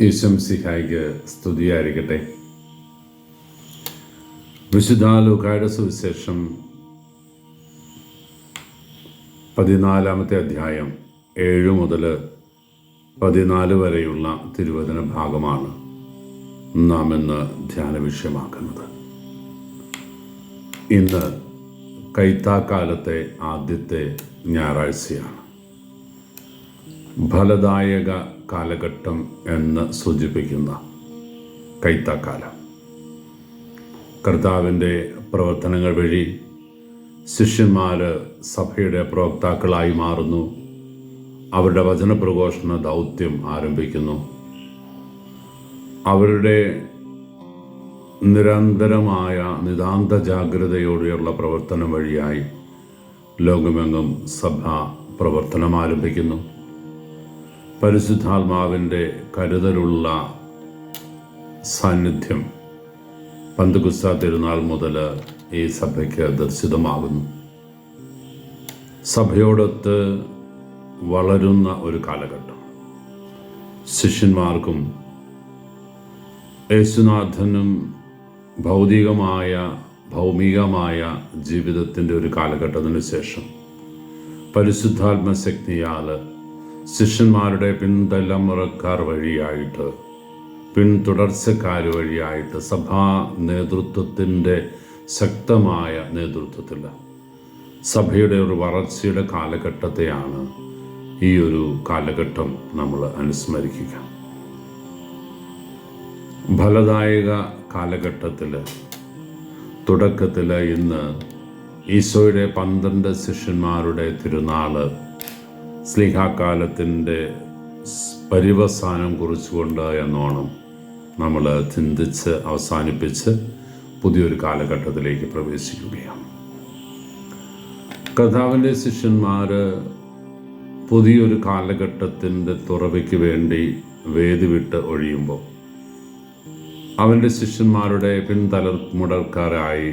ഈശം സിഹായിക്ക് സ്തുതിയായിരിക്കട്ടെ. വിശുദ്ധ ലൂക്കായുടെ സുവിശേഷം പതിനാലാമത്തെ അധ്യായം ഏഴ് മുതൽ പതിനാല് വരെയുള്ള തിരുവചന ഭാഗമാണ് നാം ഇന്ന് ധ്യാന വിഷയമാക്കുന്നത്. ഇന്ന് കൈത്താക്കാലത്തെ ആദ്യത്തെ ഞായറാഴ്ചയാണ്. ഫലദായക കാലഘട്ടം എന്ന് സൂചിപ്പിക്കുന്ന കൈത്താക്കാലം. കർത്താവിന്റെ പ്രവർത്തനങ്ങൾ വഴി ശിഷ്യന്മാർ സഭയുടെ പ്രവക്താക്കളായി മാറുന്നു. അവരുടെ വചനപ്രഘോഷണ ദൗത്യം ആരംഭിക്കുന്നു. അവരുടെ നിരന്തരമായ നിതാന്ത ജാഗ്രതയോടെയുള്ള പ്രവർത്തനം വഴിയായി ലോകമെങ്ങും സഭ പ്രവർത്തനം ആരംഭിക്കുന്നു. പരിശുദ്ധാത്മാവിന്റെ കരുതലുള്ള സാന്നിധ്യം പന്തുകുസ്ത തിരുനാൾ മുതൽ ഈ സഭയ്ക്ക് ദർശിതമാകുന്നു. സഭയോടൊത്ത് വളരുന്ന ഒരു കാലഘട്ടം. ശിഷ്യന്മാർക്കും യേശുനാഥനും ഭൗതികമായ ഭൗമികമായ ജീവിതത്തിന്റെ ഒരു കാലഘട്ടത്തിന് ശേഷം പരിശുദ്ധാത്മശക്തിയാൽ ശിഷ്യന്മാരുടെ പിൻതലമുറക്കാർ വഴിയായിട്ട് പിന്തുടർച്ചക്കാർ വഴിയായിട്ട് സഭാ നേതൃത്വത്തിന്റെ ശക്തമായ നേതൃത്വത്തിൽ സഭയുടെ ഒരു വളർച്ചയുടെ കാലഘട്ടത്തെയാണ് ഈ ഒരു കാലഘട്ടം നമ്മൾ അനുസ്മരിക്കുക. ഫലദായക കാലഘട്ടത്തിൽ തുടക്കത്തിൽ ഇന്ന് ഈശോയുടെ പന്ത്രണ്ട് ശിഷ്യന്മാരുടെ തിരുനാൾ സ്ലിഹാകാലത്തിന്റെ പരിവസാനം കുറിച്ചുകൊണ്ട് എന്നോണം നമ്മൾ ചിന്തിച്ച് അവസാനിപ്പിച്ച് പുതിയൊരു കാലഘട്ടത്തിലേക്ക് പ്രവേശിക്കുകയാണ്. കഥാവിന്റെ ശിഷ്യന്മാർ പുതിയൊരു കാലഘട്ടത്തിന്റെ തുറവയ്ക്ക് വേണ്ടി വേദി വിട്ട് ഒഴിയുമ്പോൾ അവന്റെ ശിഷ്യന്മാരുടെ പിൻതലമുടൽക്കാരായി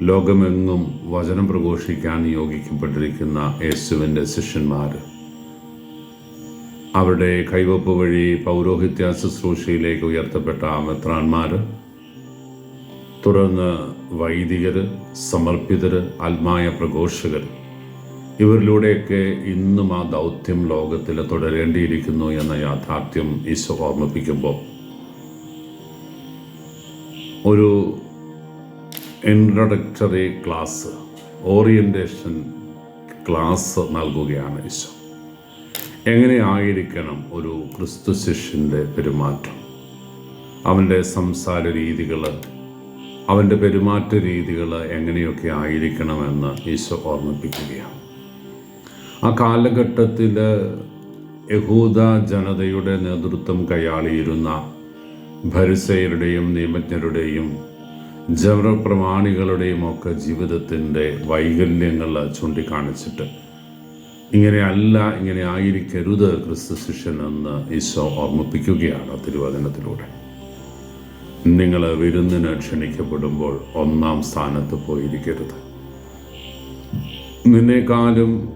ലോകമെങ്ങും വചനം പ്രഘോഷിക്കാൻ നിയോഗിക്കപ്പെട്ടിരിക്കുന്ന യേശുവിന്റെ ശിഷ്യന്മാർ അവരുടെ കൈവപ്പ് വഴി പൗരോഹിത്യ ശുശ്രൂഷയിലേക്ക് ഉയർത്തപ്പെട്ട മെത്രാന്മാർ തുടർന്ന് വൈദികർ സമർപ്പിതർ ആത്മായ പ്രഘോഷകർ ഇവരിലൂടെയൊക്കെ ഇന്നും ആ ദൗത്യം ലോകത്തിൽ തുടരേണ്ടിയിരിക്കുന്നു എന്ന യാഥാർത്ഥ്യം ഈശോ ഓർമ്മിപ്പിക്കുമ്പോൾ. ഒരു ഇൻട്രഡക്ടറി ക്ലാസ് ഓറിയന്റേഷൻ ക്ലാസ് നൽകുകയാണ് ഈശോ. എങ്ങനെയായിരിക്കണം ഒരു ക്രിസ്തു ശിഷ്യന്റെ പെരുമാറ്റം? അവന്റെ സംസാര രീതികൾ അവന്റെ പെരുമാറ്റ രീതികൾ എങ്ങനെയൊക്കെ ആയിരിക്കണമെന്ന് ഈശോ ഓർമ്മിപ്പിക്കുകയാണ്. ആ കാലഘട്ടത്തിൽ യഹൂദ ജനതയുടെ നേതൃത്വം കൈയാളിയിരുന്ന ഭരിസയരുടെയും നിയമജ്ഞരുടെയും ജനപ്രമാണികളുടെയും ഒക്കെ ജീവിതത്തിന്റെ വൈകല്യങ്ങൾ ചൂണ്ടിക്കാണിച്ചിട്ട് ഇങ്ങനെയല്ല ഇങ്ങനെ ആയിരിക്കരുത് ക്രിസ്തു ശിഷ്യൻ എന്ന് ഈശോ ഓർമ്മിപ്പിക്കുകയാണ് തിരുവചനത്തിലൂടെ. നിങ്ങൾ വിരുന്നിന് ക്ഷണിക്കപ്പെടുമ്പോൾ ഒന്നാം സ്ഥാനത്ത് പോയിരിക്കരുത്. നിന്നേക്കാളും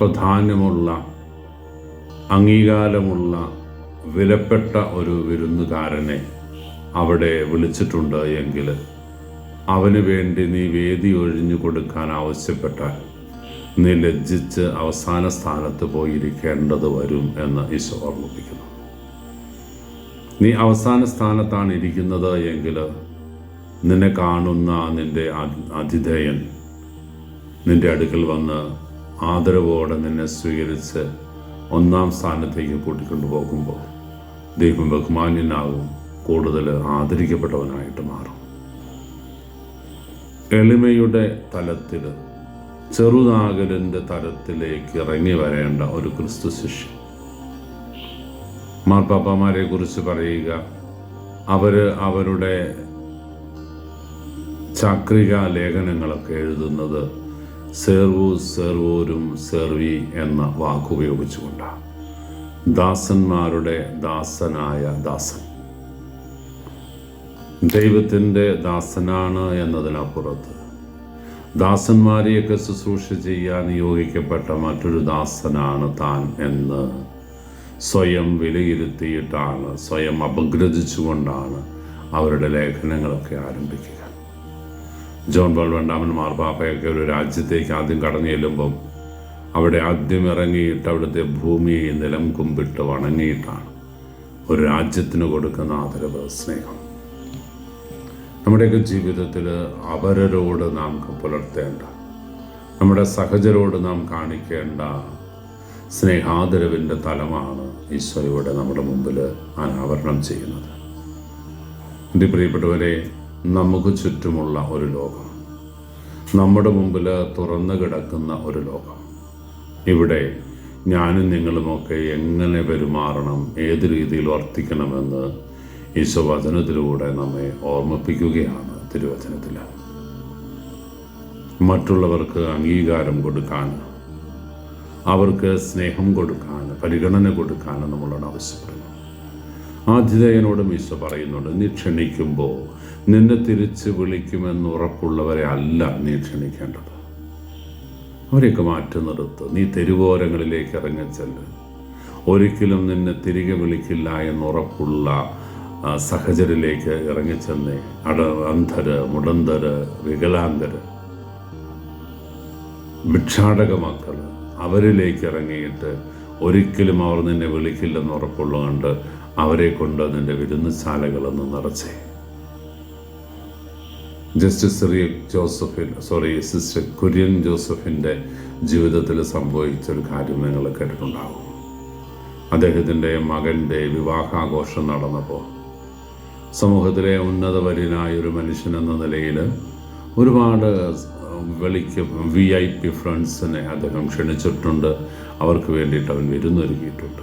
പ്രധാന്യമുള്ള അംഗീകാരമുള്ള വിലപ്പെട്ട ഒരു വിരുന്നുകാരനെ അവിടെ വിളിച്ചിട്ടുണ്ട് എങ്കിൽ അവന് വേണ്ടി നീ വേദി ഒഴിഞ്ഞു കൊടുക്കാൻ ആവശ്യപ്പെട്ടാൽ നീ ലജ്ജിച്ച് അവസാന സ്ഥാനത്ത് പോയിരിക്കേണ്ടത് വരും എന്ന് ഈശോ ഓർമ്മിപ്പിക്കുന്നു. നീ അവസാന സ്ഥാനത്താണ് ഇരിക്കുന്നത് എങ്കിൽ നിന്നെ കാണുന്ന നിന്റെ അതിഥേയൻ നിന്റെ അടുക്കൽ വന്ന് ആദരവോടെ നിന്നെ സ്വീകരിച്ച് ഒന്നാം സ്ഥാനത്തേക്ക് കൂട്ടിക്കൊണ്ടു പോകുമ്പോൾ ദൈവം ബഹുമാന്യനാകും. കൂടുതൽ ആദരിക്കപ്പെട്ടവനായിട്ട് മാറും. എളിമയുടെ തലത്തിൽ ചെറുനാഗരന്റെ തലത്തിലേക്ക് ഇറങ്ങി വരേണ്ട ഒരു ക്രിസ്തു ശിഷ്യൻ മാർപ്പാപ്പമാരെ കുറിച്ച് പറയുക അവർ അവരുടെ ചാക്രിക ലേഖനങ്ങളൊക്കെ എഴുതുന്നത് സെർവു സെർവോരും സെർവി എന്ന വാക്കുപയോഗിച്ചുകൊണ്ടാണ്. ദാസന്മാരുടെ ദാസനായ ദാസൻ. ദൈവത്തിന്റെ ദാസനാണ് എന്നതിനപ്പുറത്ത്. ദാസന്മാരെയൊക്കെ ശുശ്രൂഷ ചെയ്യാൻ നിയോഗിക്കപ്പെട്ട മറ്റൊരു ദാസനാണ് താൻ എന്ന് സ്വയം വിലയിരുത്തിയിട്ടാണ് സ്വയം അപഗ്രഥിച്ചുകൊണ്ടാണ് അവരുടെ ലേഖനങ്ങളൊക്കെ ആരംഭിക്കുക. ജോൺ ബോൾ രണ്ടാമൻ മാർപ്പാപ്പയൊക്കെ ഒരു രാജ്യത്തേക്ക് ആദ്യം കടന്നു ചെല്ലുമ്പം അവിടെ ആദ്യം ഇറങ്ങിയിട്ട് അവിടുത്തെ ഭൂമിയെ നിലം കുമ്പിട്ട് വണങ്ങിയിട്ടാണ് ഒരു രാജ്യത്തിന് കൊടുക്കുന്ന ആദരവ് സ്നേഹം. നമ്മുടെയൊക്കെ ജീവിതത്തിൽ അവരരോട് നാം പുലർത്തേണ്ട. നമ്മുടെ സഹജരോട് നാം കാണിക്കേണ്ട സ്നേഹാദരവിന്റെ തലമാണ് ഈശോയുടെ നമ്മുടെ മുമ്പിൽ അനാവരണം ചെയ്യുന്നത്. എന്റെ പ്രിയപ്പെട്ടവരെ നമുക്ക് ചുറ്റുമുള്ള ഒരു ലോകം നമ്മുടെ മുമ്പിൽ തുറന്നു കിടക്കുന്ന ഒരു ലോകം. ഇവിടെ ഞാനും നിങ്ങളുമൊക്കെ എങ്ങനെ പെരുമാറണം ഏത് രീതിയിൽ വർത്തിക്കണമെന്ന് ഈശോ വചനത്തിലൂടെ നമ്മെ ഓർമ്മിപ്പിക്കുകയാണ് തിരുവചനത്തിൽ. മറ്റുള്ളവർക്ക് അംഗീകാരം കൊടുക്കാൻ അവർക്ക് സ്നേഹം കൊടുക്കാൻ പരിഗണന കൊടുക്കാൻ നമ്മളോട് ആവശ്യപ്പെടുന്നു. ആതിഥേയനോടും ഈശോ പറയുന്നുണ്ട് നീ ക്ഷണിക്കുമ്പോൾ നിന്നെ തിരിച്ച് വിളിക്കുമെന്ന് ഉറപ്പുള്ളവരെ അല്ല നീ ക്ഷണിക്കേണ്ടത്. അവരെയൊക്കെ മാറ്റി നിർത്ത്. നീ തെരുവോരങ്ങളിലേക്ക് ഇറങ്ങിച്ചെല്ല്. ഒരിക്കലും നിന്നെ തിരികെ വിളിക്കില്ല എന്നുറപ്പുള്ള സഹചരിലേക്ക് ഇറങ്ങിച്ചെന്നേ അട അന്ധര് മുടന്തര് വികലാംഗര് ഭിക്ഷാടക മക്കൾ അവരിലേക്ക് ഇറങ്ങിയിട്ട് ഒരിക്കലും അവർ നിന്നെ വിളിക്കില്ലെന്ന് ഉറപ്പുള്ളതുകൊണ്ട് അവരെ കൊണ്ട് നിന്റെ വിരുന്നുശാലകളൊന്ന് നിറച്ചേ. Justice real Josephine sorry sister Kurian ജോസഫിന്റെ ജീവിതത്തിൽ സംഭവിച്ച ഒരു കാര്യം നിങ്ങൾ കേട്ടിട്ടുണ്ടാകും അദ്ദേഹത്തിന്റെ മകന്റെ വിവാഹാഘോഷം നടന്നപ്പോൾ സമൂഹത്തിലെ ഉന്നതവര്യനായൊരു മനുഷ്യൻ എന്ന നിലയിൽ ഒരുപാട് വിളിക്ക് വി ഐ പി ഫ്രണ്ട്സിനെ അദ്ദേഹം ക്ഷണിച്ചിട്ടുണ്ട്. അവർക്ക് വേണ്ടിയിട്ട് അവൻ വിരുന്നൊരുക്കിയിട്ടുണ്ട്.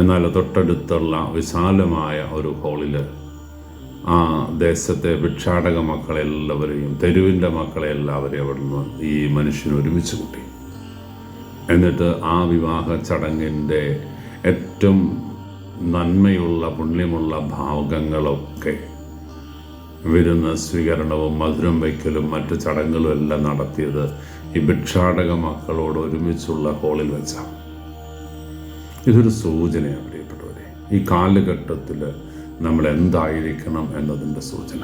എന്നാൽ തൊട്ടടുത്തുള്ള വിശാലമായ ഒരു ഹോളിൽ ആ ദേശത്തെ ഭിക്ഷാടക മക്കളെല്ലാവരെയും തെരുവിന്റെ മക്കളെ എല്ലാവരെയും അവിടുന്ന് ഈ മനുഷ്യൻ ഒരുമിച്ച് കൂട്ടി. എന്നിട്ട് ആ വിവാഹ ചടങ്ങിന്റെ ഏറ്റവും നന്മയുള്ള പുണ്യമുള്ള ഭാഗങ്ങളൊക്കെ വിരുന്ന സ്വീകരണവും മധുരം വയ്ക്കലും മറ്റു ചടങ്ങുകളും എല്ലാം നടത്തിയത് ഈ ഭിക്ഷാടക മക്കളോട് ഒരുമിച്ചുള്ള ഹോളിൽ വെച്ചാണ്. ഇതൊരു സൂചനയാണ് പ്രിയപ്പെട്ടവരെ. ഈ കാലഘട്ടത്തിൽ നമ്മൾ എന്തായിരിക്കണം എന്നതിന്റെ സൂചന.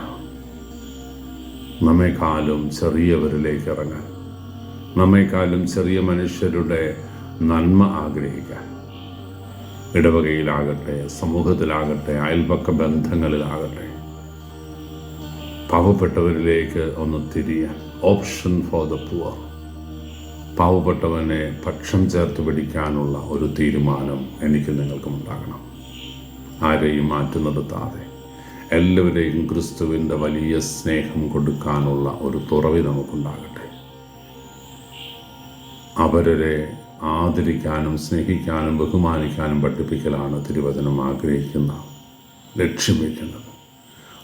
നമ്മെക്കാളും ചെറിയവരിലേക്ക് ഇറങ്ങാൻ നമ്മെക്കാളും ചെറിയ മനുഷ്യരുടെ നന്മ ആഗ്രഹിക്കാൻ. ഇടവകയിലാകട്ടെ സമൂഹത്തിലാകട്ടെ അയൽപക്ക ബന്ധങ്ങളിലാകട്ടെ പാവപ്പെട്ടവരിലേക്ക് ഒന്ന് തിരിയാൻ ഓപ്ഷൻ ഫോർ ദ പുവർ പാവപ്പെട്ടവനെ പക്ഷം ചേർത്ത് പിടിക്കാനുള്ള ഒരു തീരുമാനം എനിക്ക് നിങ്ങൾക്കും ഉണ്ടാകണം ആരെയും മാറ്റി നിർത്താതെ എല്ലാവരെയും ക്രിസ്തുവിന്റെ വലിയ സ്നേഹം കൊടുക്കാനുള്ള ഒരു തുറവി നമുക്കുണ്ടാകട്ടെ. അവരെ ആദരിക്കാനും സ്നേഹിക്കാനും ബഹുമാനിക്കാനും പഠിപ്പിക്കലാണ് തിരുവചനം ആഗ്രഹിക്കുന്ന ലക്ഷ്യം വയ്ക്കുന്നത്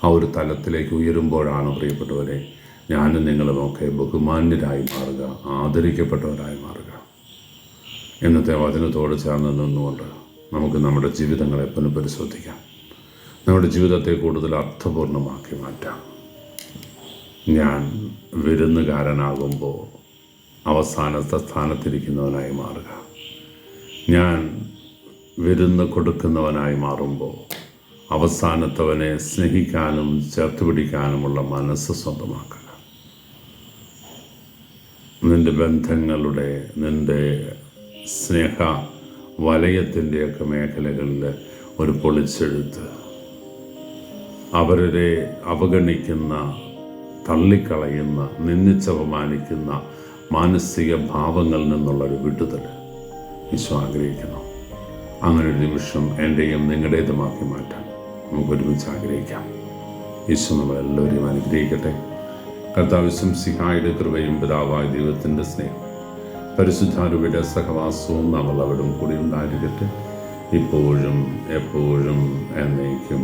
ആ ഒരു തലത്തിലേക്ക് ഉയരുമ്പോഴാണ് പ്രിയപ്പെട്ടവരെ ഞാനും നിങ്ങളുമൊക്കെ ബഹുമാന്യരായി മാറുക ആദരിക്കപ്പെട്ടവരായി മാറുക. ഇന്നത്തെ വചനത്തോട് ചേർന്ന് നിന്നുകൊണ്ട് നമുക്ക് നമ്മുടെ ജീവിതങ്ങളെ പുനഃപരിശോധിക്കാം. നമ്മുടെ ജീവിതത്തെ കൂടുതൽ അർത്ഥപൂർണമാക്കി മാറ്റാം. ഞാൻ വിരുന്നുകാരനാകുമ്പോൾ അവസാനത്തെ സ്ഥാനത്തിരിക്കുന്നവനായി മാറുക. ഞാൻ വിരുന്ന് കൊടുക്കുന്നവനായി മാറുമ്പോൾ അവസാനത്തവനെ സ്നേഹിക്കാനും ചേർത്ത് പിടിക്കാനുമുള്ള മനസ്സ് സ്വന്തമാക്കുക. നിന്റെ ബന്ധങ്ങളുടെ നിന്റെ സ്നേഹ വലയത്തിന്റെയൊക്കെ മേഖലകളിൽ ഒരു പൊളിച്ചെഴുത്ത്. അവരെ അവഗണിക്കുന്ന തള്ളിക്കളയുന്ന നിന്ദിച്ചപമാനിക്കുന്ന മാനസിക ഭാവങ്ങളിൽ നിന്നുള്ളൊരു വിടുതൽ ഈശോ ആഗ്രഹിക്കുന്നു. അങ്ങനെ ഒരു നിമിഷം എന്റെയും നിങ്ങളുടേതുമാക്കി മാറ്റാൻ നമുക്ക് ഒരുമിച്ച് ആഗ്രഹിക്കാം. ഈശോ നമ്മളെല്ലാവരെയും അനുഗ്രഹിക്കട്ടെ. കർത്താവിശ്വം സിഹായുടെ കൃപയും പിതാവായ ദൈവത്തിന്റെ സ്നേഹം പരിശുദ്ധാരൂപയുടെ സഹവാസവും നമ്മൾ അവിടം കൂടി ഉണ്ടായിരിക്കട്ടെ. ഇപ്പോഴും എപ്പോഴും എന്നേക്കും.